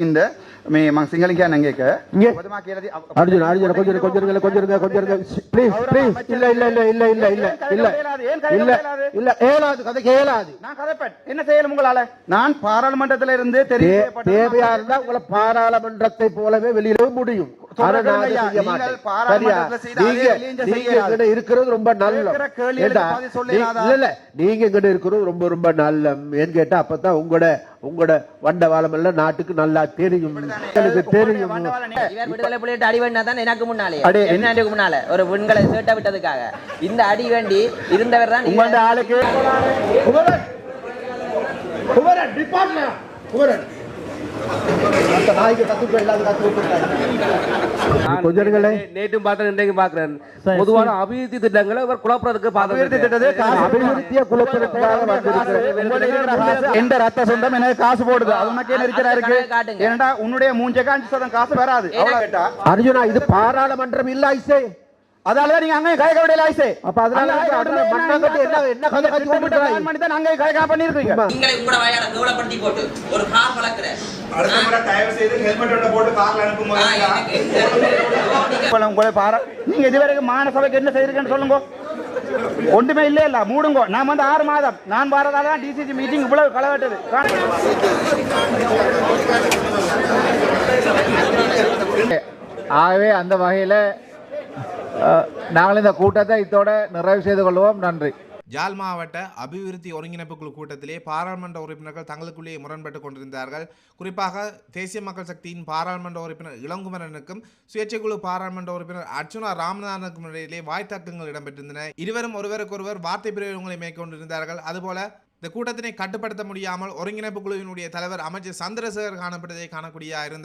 இந்த මේ මං සිංහලෙන් කියන්න එක இங்கே. ඔබතුමා කියලා දී- අප- அர்ஜுன் அர்ஜுன் கொஞ்சம் இருங்க, கொஞ்சம் இருங்க கொஞ்சம் இருங்க கொஞ்சம் இருங்க ப்ளீஸ் ப்ளீஸ் இல்ல இல்ல இல்ல இல்ல இல்ல இல்ல இல்ல ஏன் கதைக்க இல்ல கதைக்கு நான் கதைப்பேன். என்ன செய்யணும் உங்களால? நான் பாராளுமன்றத்தில இருந்து தேவையா உங்களை பாராளுமன்றத்தை போலவே வெளியிடவும் முடியும். இருக்கிறது ரொம்ப நல்ல நீங்க இருக்கிறது ரொம்ப ரொம்ப நல்ல ஏன்னு கேட்டா அப்பதான் உங்களோட உங்களோட வண்டவாளம் எல்லாம் நாட்டுக்கு நல்லா தெரியும். எனக்கு தெரியும். விடுதலை புலிட்டு அடி வேண்டா தான் எனக்கு முன்னாலே. அடி, என்ன அடிக்கு முன்னால? ஒரு பெண்களை சேட்ட விட்டதுக்காக. இந்த அடி வேண்டி இருந்தவர் தான் உங்கள்ட்ட ஆளுக்கு குமரன் குமரன் டிபார்ட்மெண்ட் குமரன் நேற்றும் பார்த்தேன் இன்றைக்கும் பார்க்கிறேன். பொதுவான அபிவிருத்தி திட்டங்களை இவர் குழப்பறதுக்கு அபிவிருத்தி எந்த ரத்த சொந்தம்? எனக்கு காசு போடுது அது உனக்கே இருக்கிறா இருக்கு. ஏன்டா உன்னுடைய மூஞ்சக்கு அஞ்சு சதம் காசு வராது? அர்ஜுனா இது பாராளுமன்றம் இல்ல ஐசே. அதாலதான் நீங்க அங்கே கயக்க விடையில ஆயிசே அப்ப அதனால அதனால மண்ணாங்கட்டி என்ன என்ன கதை கத்தி கொண்டு பண்ணி தான் அங்கே கயக்கா பண்ணிருக்கீங்க நீங்களை கூட வாயாட கவலைப்படுத்தி போட்டு ஒரு கார் வளர்க்குற. அடுத்த முறை தயவு செய்து ஹெல்மெட் ஒன்றை போட்டு கார்ல அனுப்பும்போது உங்களை உங்களை பாரா நீங்க இதுவரைக்கும் மாநில சபைக்கு என்ன செய்திருக்கேன்னு சொல்லுங்க. ஒன்றுமே இல்ல இல்ல மூடுங்க. நான் வந்து ஆறு மாதம். நான் வரதால தான் டிசிசி மீட்டிங் இவ்வளவு களவெட்டது. ஆகவே அந்த வகையில் நாங்கள் இந்த கூட்டத்தை இத்தோட நிறைவு செய்து கொள்வோம். நன்றி. ஜால் மாவட்ட அபிவிருத்தி ஒருங்கிணைப்பு குழு கூட்டத்திலே பாராளுமன்ற உறுப்பினர்கள் தங்களுக்குள்ளேயே முரண்பட்டு கொண்டிருந்தார்கள். குறிப்பாக தேசிய மக்கள் சக்தியின் பாராளுமன்ற உறுப்பினர் இளங்குமரனுக்கும் சுயேட்சை குழு பாராளுமன்ற உறுப்பினர் அர்ச்சுனா ராமநாதனுக்கும் இடையிலே வாய்த்தாக்கங்கள் இடம்பெற்றிருந்தன. இருவரும் ஒருவருக்கொருவர் வார்த்தை பிரயோகங்களை மேற்கொண்டிருந்தார்கள். அதுபோல இந்த கூட்டத்தினை கட்டுப்படுத்த முடியாமல் ஒருங்கிணைப்பு குழுவினுடைய தலைவர் அமைச்சர் சந்திரசேகர் காணப்பட்டதை காணக்கூடிய இருந்த